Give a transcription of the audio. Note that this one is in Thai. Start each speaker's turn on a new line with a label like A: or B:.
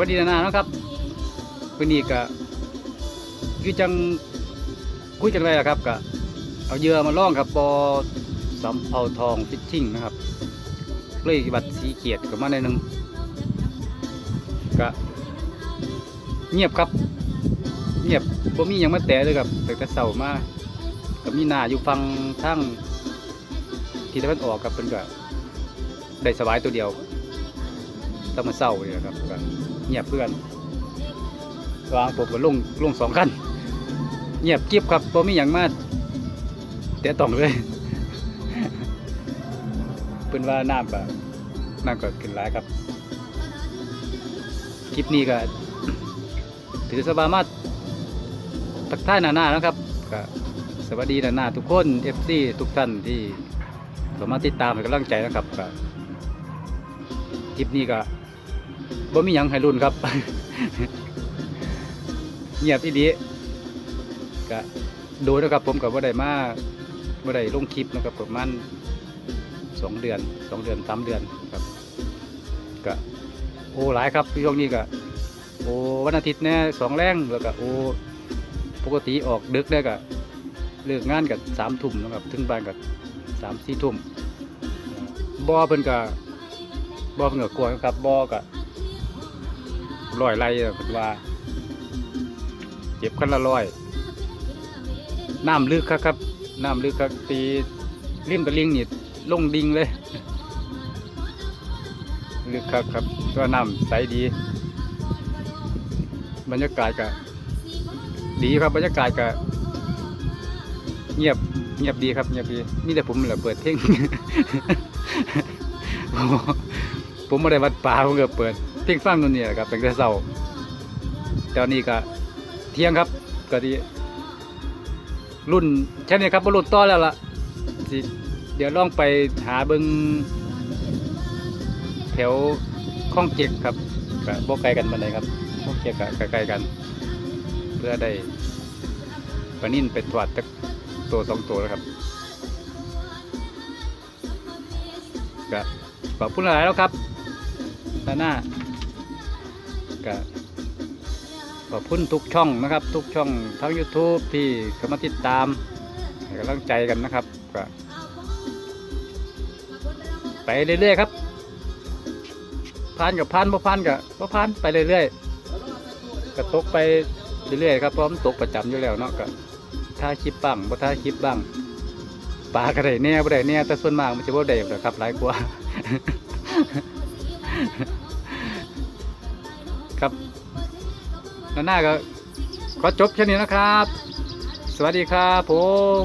A: วัสดีนานาเนาะครับวันนี้ก็คือจังคุยจังไรล่ะครับก็เอาเหยื่อมาล่องครับปอสำเภาทองฟิชชิ่งนะครับเลยบัตรสีเขียดกับมาในหนึงก็เงียบครับ เงียบบ่มียังมาแตะเลยครับแต่แต่เสามาก็มีนาอยู่ฟังทางที่ตะวันออกครับเป็นก็ได้สบายตัวเดียวต้องมาเศร้าเลยครับ เงียบเพื่อนวางผมก็ลงลงสองขั้นเงียบเก็บครับบ่มีหยังมากแต่ต้องเลยเป็นว่าน้ำก็น้ำก็ขึ้นหลายครับ คลิปนี้ก็ ถือสบายมากทักท่ายหนาๆนะครับก็สวัสดีหนาๆทุกคน FC ทุกท่านที่เข้ามาติดตามให้กำลังใจนะครับก็คลิปนี้ก็ บ่มีหยังให้รุ่นครับ เงียบอีดีก็ดูนะครับ ผมกับว่าได้มาว่าได้ลงคลิปนะครับประมาณสองเดือนสองเดือนสามเดือนครับก็โอ้หลายครับช่วงนี้ก็โอ้วันอาทิตย์เนี่ยสองแรงแล้วก็โอ้ปกติออกดึกได้ก็เลิกงานกับสามทุ่มนะครับถึงบ้านกับสามสี่ทุ่มบอเพิ่นก็บ่อเพิ่นก็กลัวครับบอก็ ร้อยไรอะเพิ่นว่าเจ็บคันละร้อยน้ำลึกครับครับน้ำลึกครับตีริมตะลิงนี่ลงดิ่งเลย ลึกครับครับก็น้ำใสดี บรรยากาศก็ดีครับบรรยากาศก็เงียบเงียบดีครับเงียบดีนี่แต่ผมแหละเปิดเพลงผมไม่ได้วัดป่าผมก็เปิด เพลงฟังนู่นนี่แหละครับตั้งแต่เช้าตอนนี้ก็เที่ยงครับก็ดีรุ่นแค่นี้ครับบ่รุ่นต่อแล้วล่ะเดี๋ยวลองไปหาเบิงแถวข้องเจ็กครับก็บ่ไกลกันบันไดครับพวกเกียร์กะใกล้กัน เพื่อได้ปนิ่นเป็นถวดจักตัวสองตัวแล้วครับก็ขอบคุณหลายแล้วครับด้านหน้า ก็ขอบคุณทุกช่องนะครับ ทุกช่องทั้ง YouTube ที่เข้ามาติดตามให้กำลังใจกันนะครับก็ไปเรื่อยๆครับผ่านกับผ่านบ่ผ่านกับบ่ผ่านไปเรื่อยๆก็ตกไปเรื่อยๆครับพราะมันตกประจำอยู่แล้วเนาะก็ถ้าคลิปบ้างบ่ถ้าคลิปบ้างปลาก็ได้แน่บ่ได้แน่แต่ส่วนมากมันจะบ่ได้หรอกครับหลายกว่า ครับแล้วหน้าก็ขอจบแค่นี้นะครับ สวัสดีครับผม